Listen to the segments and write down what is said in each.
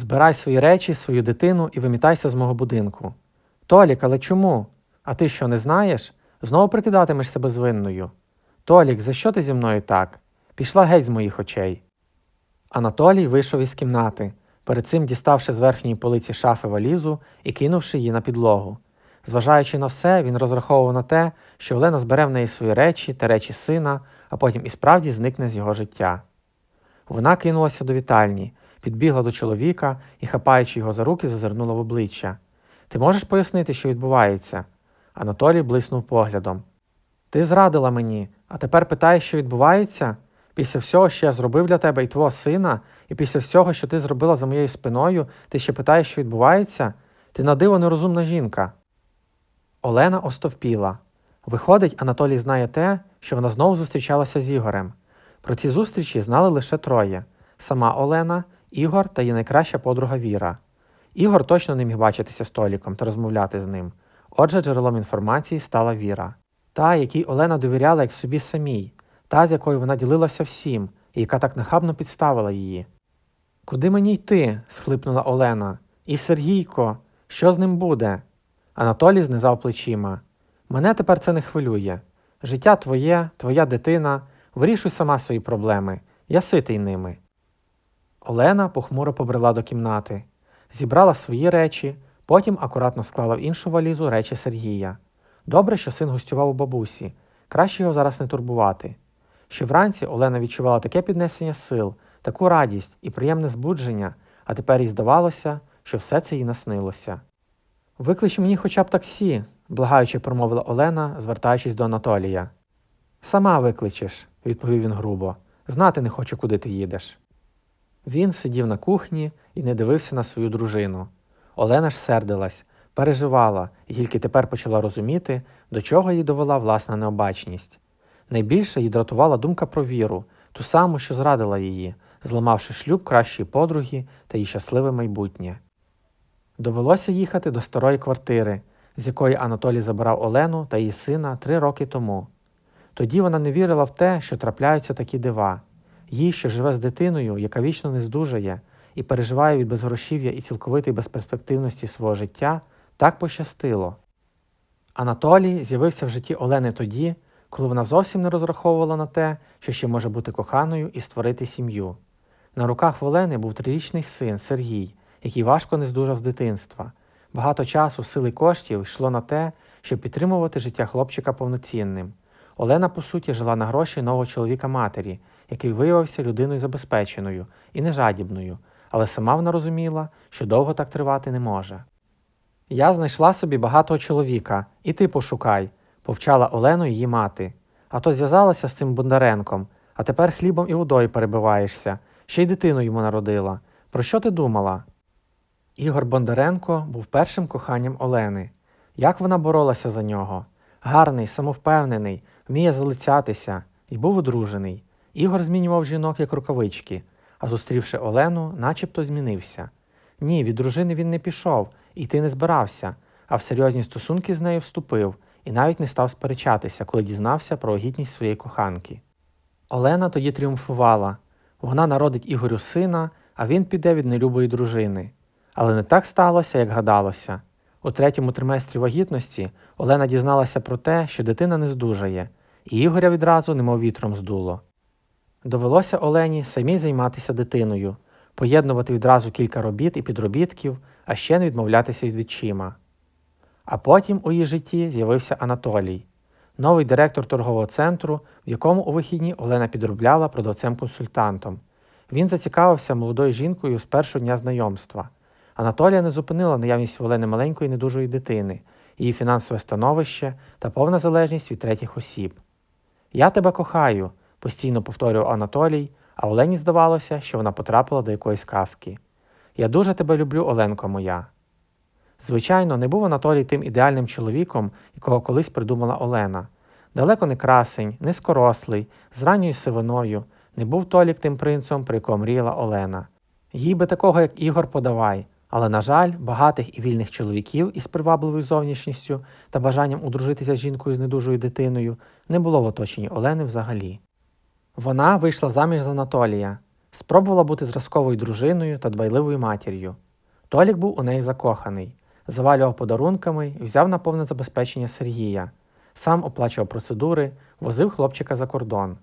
Збирай свої речі, свою дитину і вимітайся з мого будинку. Толік, але чому? А ти що не знаєш? Знову прикидатимешся безвинною. Толік, за що ти зі мною так? Пішла геть з моїх очей. Анатолій вийшов із кімнати, перед цим діставши з верхньої полиці шафи валізу і кинувши її на підлогу. Зважаючи на все, він розраховував на те, що Олена збере в неї свої речі та речі сина, а потім і справді зникне з його життя. Вона кинулася до вітальні, підбігла до чоловіка і, хапаючи його за руки, зазирнула в обличчя. Ти можеш пояснити, що відбувається? Анатолій блиснув поглядом. Ти зрадила мені, а тепер питаєш, що відбувається? Після всього, що я зробив для тебе і твого сина, і після всього, що ти зробила за моєю спиною, ти ще питаєш, що відбувається? Ти на диво нерозумна жінка. Олена остовпіла. Виходить, Анатолій знає те, що вона знову зустрічалася з Ігорем. Про ці зустрічі знали лише троє: сама Олена, Ігор та її найкраща подруга Віра. Ігор точно не міг бачитися з Толіком та розмовляти з ним. Отже, джерелом інформації стала Віра, та, якій Олена довіряла як собі самій, та, з якою вона ділилася всім, і яка так нахабно підставила її. Куди мені йти? схлипнула Олена. І Сергійко, що з ним буде? Анатолій знизав плечима. Мене тепер це не хвилює. Життя твоє, твоя дитина, вирішуй сама свої проблеми, я ситий ними. Олена похмуро побрела до кімнати, зібрала свої речі, потім акуратно склала в іншу валізу речі Сергія. Добре, що син гостював у бабусі, краще його зараз не турбувати. Ще вранці Олена відчувала таке піднесення сил, таку радість і приємне збудження, а тепер їй здавалося, що все це їй наснилося. Виклич мені хоча б таксі, благаючи промовила Олена, звертаючись до Анатолія. Сама викличеш, відповів він грубо. Знати не хочу, куди ти їдеш. Він сидів на кухні і не дивився на свою дружину. Олена ж сердилась, переживала і тільки тепер почала розуміти, до чого їй довела власна необачність. Найбільше її дратувала думка про віру, ту саму, що зрадила її, зламавши шлюб кращої подруги та її щасливе майбутнє. Довелося їхати до старої квартири, з якої Анатолій забирав Олену та її сина три роки тому. Тоді вона не вірила в те, що трапляються такі дива. Їй, що живе з дитиною, яка вічно не здужає, і переживає від безгрошів'я і цілковитої безперспективності свого життя, так пощастило. Анатолій з'явився в житті Олени тоді, коли вона зовсім не розраховувала на те, що ще може бути коханою і створити сім'ю. На руках в Олени був трирічний син Сергій, який важко не здужав з дитинства. Багато часу, сили коштів йшло на те, щоб підтримувати життя хлопчика повноцінним. Олена, по суті, жила на гроші нового чоловіка матері, який виявився людиною забезпеченою і нежадібною, але сама вона розуміла, що довго так тривати не може. Я знайшла собі багатого чоловіка, і ти пошукай, повчала Олену її мати. А то зв'язалася з цим Бондаренком, а тепер хлібом і водою перебиваєшся, ще й дитину йому народила. Про що ти думала? Ігор Бондаренко був першим коханням Олени. Як вона боролася за нього? Гарний, самовпевнений, вміє залицятися і був одружений. Ігор змінював жінок як рукавички, а зустрівши Олену, начебто змінився. Ні, від дружини він не пішов, і йти не збирався, а в серйозні стосунки з нею вступив і навіть не став сперечатися, коли дізнався про гідність своєї коханки. Олена тоді тріумфувала вона народить Ігорю сина, а він піде від нелюбої дружини. Але не так сталося, як гадалося. У третьому триместрі вагітності Олена дізналася про те, що дитина не здужає, і Ігоря відразу немов вітром здуло. Довелося Олені самій займатися дитиною, поєднувати відразу кілька робіт і підробітків, а ще не відмовлятися від відчима. А потім у її житті з'явився Анатолій, новий директор торгового центру, в якому у вихідні Олена підробляла продавцем-консультантом. Він зацікавився молодою жінкою з першого дня знайомства. Анатолія не зупинила наявність Олени маленької недужої дитини, її фінансове становище та повна залежність від третіх осіб. Я тебе кохаю, постійно повторював Анатолій, а Олені здавалося, що вона потрапила до якоїсь казки. Я дуже тебе люблю, Оленко моя. Звичайно, не був Анатолій тим ідеальним чоловіком, якого колись придумала Олена. Далеко не красень, низкорослий, з ранньою сивиною, не був Толік тим принцем, про якого мріяла Олена. Їй би такого, як Ігор, подавай, але, на жаль, багатих і вільних чоловіків із привабливою зовнішністю та бажанням одружитися з жінкою з недужою дитиною не було в оточенні Олени взагалі. Вона вийшла заміж за Анатолія. Спробувала бути зразковою дружиною та дбайливою матір'ю. Толік був у неї закоханий, завалював подарунками взяв на повне забезпечення Сергія, сам оплачував процедури, возив хлопчика за кордон.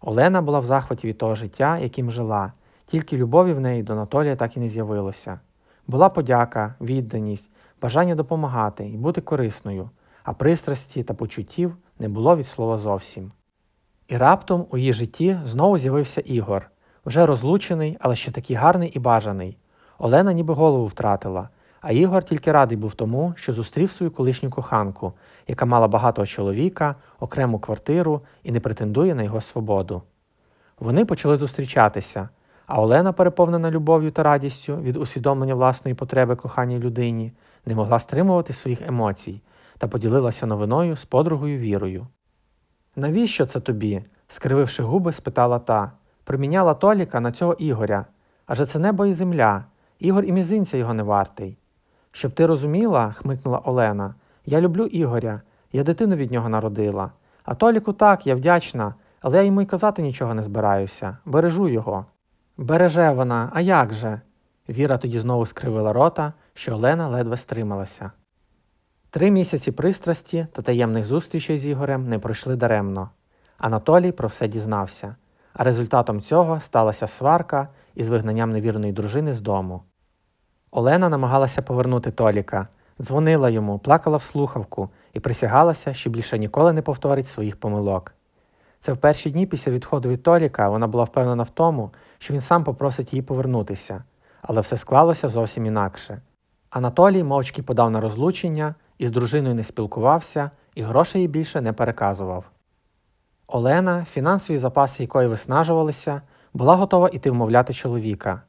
Олена була в захваті від того життя, яким жила, тільки любові в неї до Анатолія так і не з'явилося. Була подяка, відданість, бажання допомагати і бути корисною, а пристрасті та почуттів не було від слова зовсім. І раптом у її житті знову з'явився Ігор, вже розлучений, але ще такий гарний і бажаний. Олена ніби голову втратила, а Ігор тільки радий був тому, що зустрів свою колишню коханку, яка мала багатого чоловіка, окрему квартиру і не претендує на його свободу. Вони почали зустрічатися, а Олена, переповнена любов'ю та радістю від усвідомлення власної потреби коханій людині, не могла стримувати своїх емоцій та поділилася новиною з подругою Вірою. Навіщо це тобі? скрививши губи, спитала та. Приміняла Толіка на цього Ігоря. Адже це небо і земля. Ігор і мізинця його не вартий. Щоб ти розуміла, хмикнула Олена, я люблю Ігоря, я дитину від нього народила. А Толіку так, я вдячна, але я йому й казати нічого не збираюся. Бережу його. Береже вона, а як же? Віра тоді знову скривила рота, що Олена ледве стрималася. Три місяці пристрасті та таємних зустрічей з Ігорем не пройшли даремно. Анатолій про все дізнався, а результатом цього сталася сварка із вигнанням невірної дружини з дому. Олена намагалася повернути Толіка, дзвонила йому, плакала в слухавку і присягалася, що більше ніколи не повторить своїх помилок. Це в перші дні після відходу від Толіка вона була впевнена в тому, що він сам попросить її повернутися, але все склалося зовсім інакше. Анатолій мовчки подав на розлучення, із дружиною не спілкувався і грошей більше не переказував. Олена, фінансові запаси якої виснажувалися, була готова іти вмовляти чоловіка.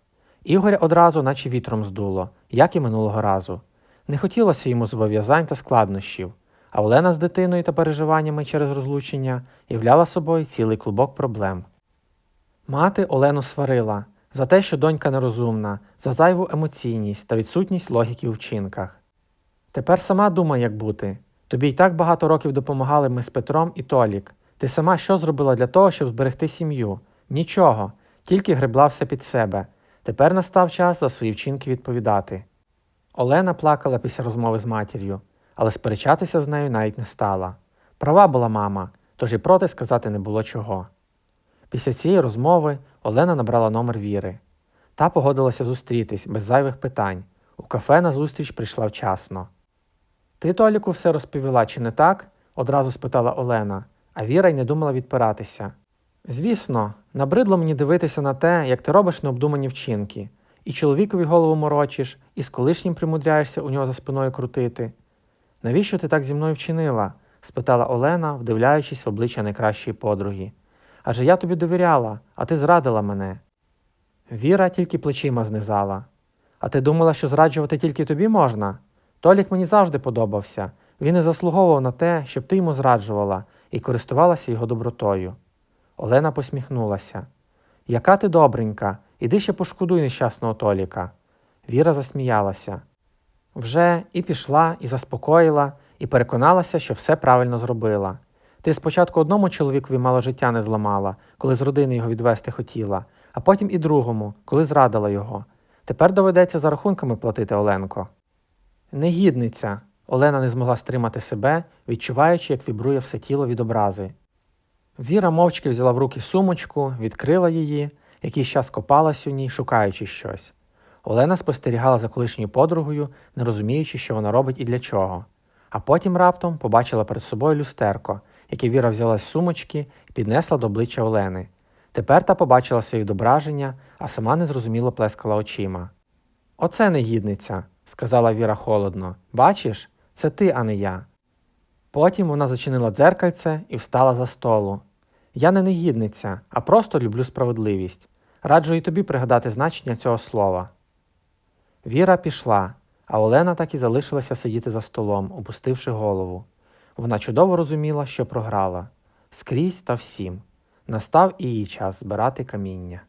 Ігоря одразу, наче вітром здуло, як і минулого разу. Не хотілося йому зобов'язань та складнощів, а Олена з дитиною та переживаннями через розлучення являла собою цілий клубок проблем. Мати Олену сварила за те, що донька нерозумна, за зайву емоційність та відсутність логіки у вчинках. Тепер сама думай, як бути. Тобі й так багато років допомагали ми з Петром і Толік. Ти сама що зробила для того, щоб зберегти сім'ю? Нічого, тільки гребла все під себе. Тепер настав час за свої вчинки відповідати. Олена плакала після розмови з матір'ю, але сперечатися з нею навіть не стала. Права була мама, тож і проти сказати не було чого. Після цієї розмови Олена набрала номер Віри. Та погодилася зустрітись без зайвих питань. У кафе на зустріч прийшла вчасно. Ти Толіку все розповіла, чи не так? одразу спитала Олена, а Віра й не думала відпиратися. Звісно, набридло мені дивитися на те, як ти робиш необдумані вчинки, і чоловікові голову морочиш, і з колишнім примудряєшся у нього за спиною крутити. Навіщо ти так зі мною вчинила? спитала Олена, вдивляючись в обличчя найкращої подруги. Адже я тобі довіряла, а ти зрадила мене. Віра тільки плечима знизала. А ти думала, що зраджувати тільки тобі можна? Толік мені завжди подобався. Він не заслуговував на те, щоб ти йому зраджувала і користувалася його добротою. Олена посміхнулася. Яка ти добренька, іди ще пошкодуй нещасного Толіка. Віра засміялася. Вже і пішла, і заспокоїла, і переконалася, що все правильно зробила. Ти спочатку одному чоловікові мало життя не зламала, коли з родини його відвести хотіла, а потім і другому, коли зрадила його. Тепер доведеться за рахунками платити Оленко. Негідниця. Олена не змогла стримати себе, відчуваючи, як вібрує все тіло від образи. Віра мовчки взяла в руки сумочку, відкрила її, якийсь час копалась у ній, шукаючи щось. Олена спостерігала за колишньою подругою, не розуміючи, що вона робить і для чого. А потім раптом побачила перед собою люстерко, яке Віра взяла з сумочки і піднесла до обличчя Олени. Тепер та побачила своє відображення, а сама незрозуміло плескала очима. Оце негідниця, сказала Віра холодно. Бачиш, це ти, а не я. Потім вона зачинила дзеркальце і встала за столу. Я не негідниця, а просто люблю справедливість. Раджу і тобі пригадати значення цього слова. Віра пішла, а Олена так і залишилася сидіти за столом, опустивши голову. Вона чудово розуміла, що програла скрізь та всім. Настав і її час збирати каміння.